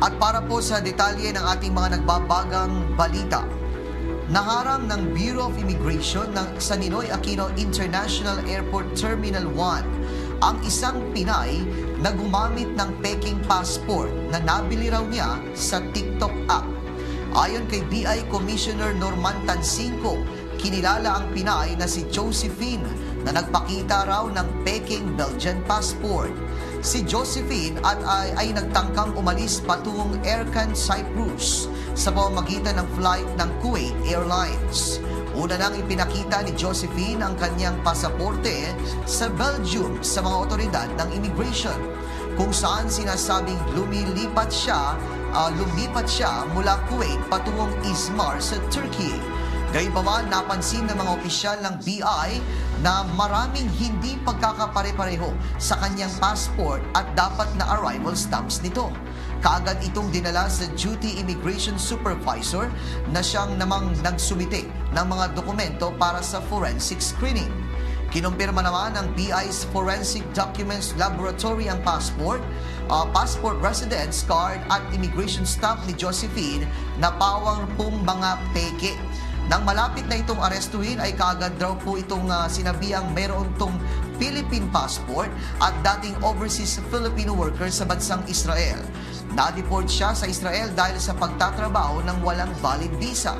At para po sa detalye ng ating mga nagbabagang balita, Naharang ng Bureau of Immigration ng sa Ninoy Aquino International Airport Terminal 1 ang isang Pinay na gumamit ng peking passport na nabili raw niya sa TikTok app. Ayon kay BI Commissioner Norman Tansinco, kinilala ang Pinay na si Josephine na nagpakita raw ng peking Belgian passport. Si Josephine at ay, ay nagtangkang umalis patungong Aircan Cyprus sa pamamagitan ng flight ng Kuwait Airlines. Una nang ipinakita ni Josephine ang kanyang pasaporte sa Belgium sa mga otoridad ng immigration kung saan sinasabing lumilipat siya, ah, lumipat siya mula Kuwait patungong Izmar sa Turkey. Gayunpaman, napansin ng mga opisyal ng BI na maraming hindi pagkakapare-pareho sa kanyang passport at dapat na arrival stamps nito. Kaagad itong dinala sa Duty Immigration Supervisor na siyang namang nagsumite ng mga dokumento para sa forensic screening. Kinumpirma naman ng BI's Forensic Documents Laboratory ang passport, uh, passport residence card at immigration stamp ni Josephine na pawang pong mga peke. Nang malapit na itong arestuhin ay kaagad daw po itong uh, sinabihang meron tong Philippine passport at dating overseas Filipino worker sa bansang Israel. Na-deport siya sa Israel dahil sa pagtatrabaho ng walang valid visa.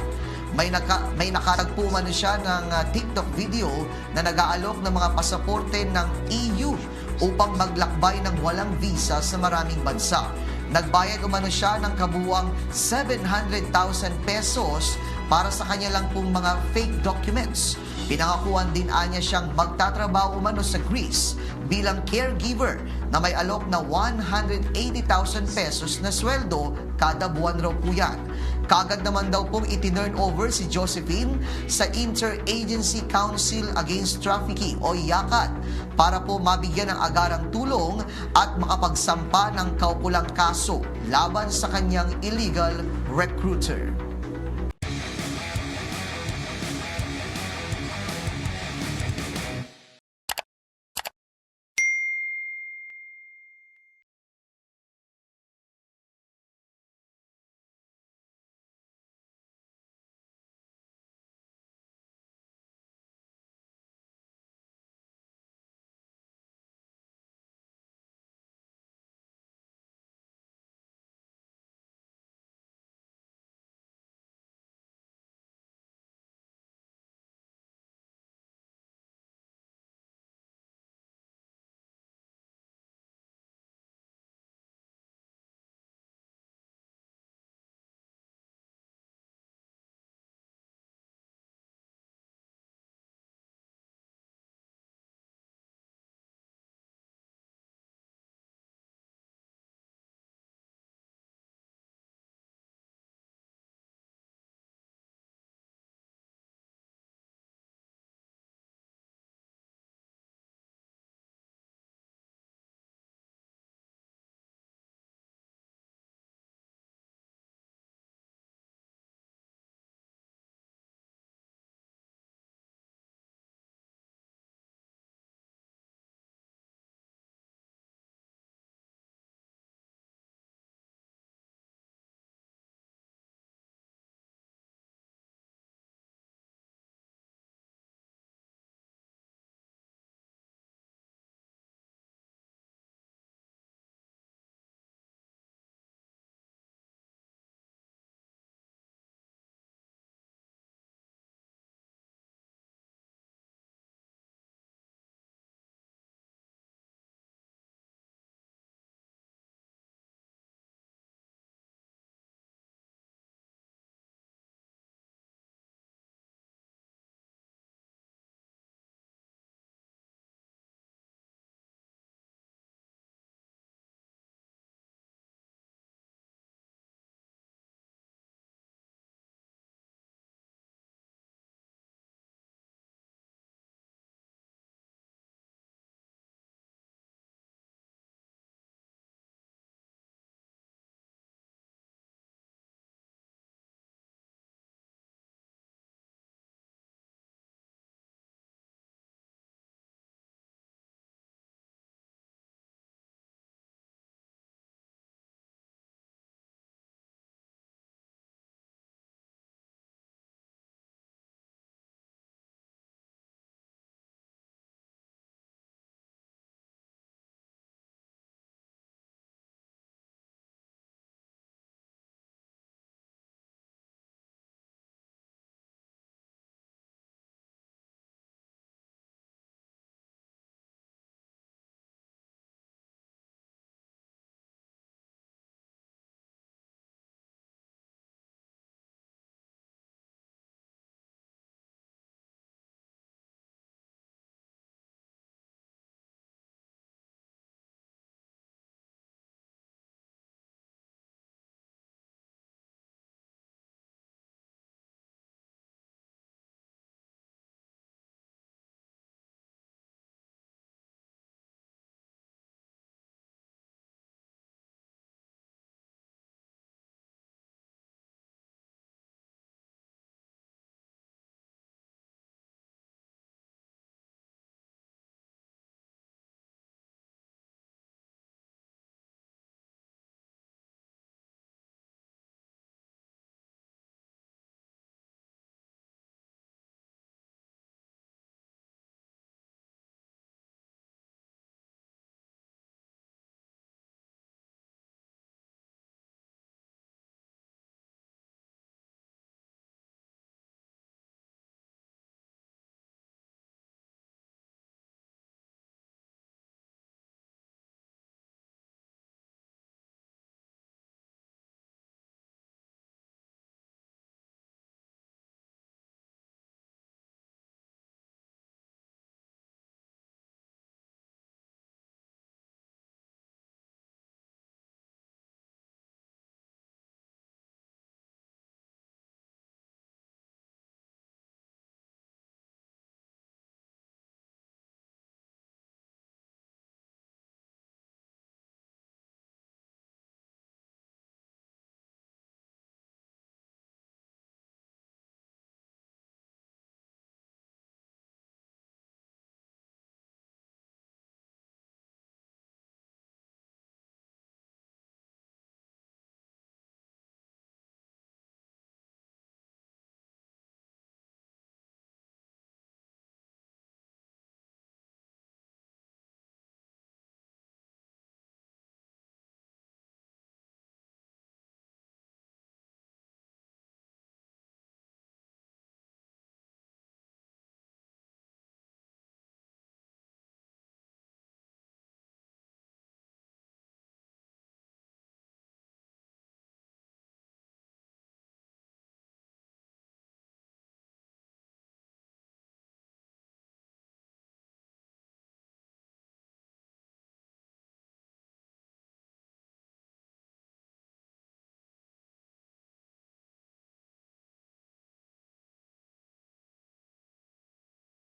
May, naka, may nakatagpo man siya ng uh, TikTok video na nag-aalok ng mga pasaporte ng EU upang maglakbay ng walang visa sa maraming bansa. Nagbayad umano siya ng kabuwang 700,000 pesos para sa kanya lang pong mga fake documents. Pinangakuan din anya siyang magtatrabaho umano sa Greece bilang caregiver na may alok na 180,000 pesos na sweldo kada buwan raw po yan. Kagad naman daw pong itinurn over si Josephine sa Interagency Council Against Trafficking o IACAT para po mabigyan ng agarang tulong at makapagsampa ng kaukulang kaso laban sa kanyang illegal recruiter.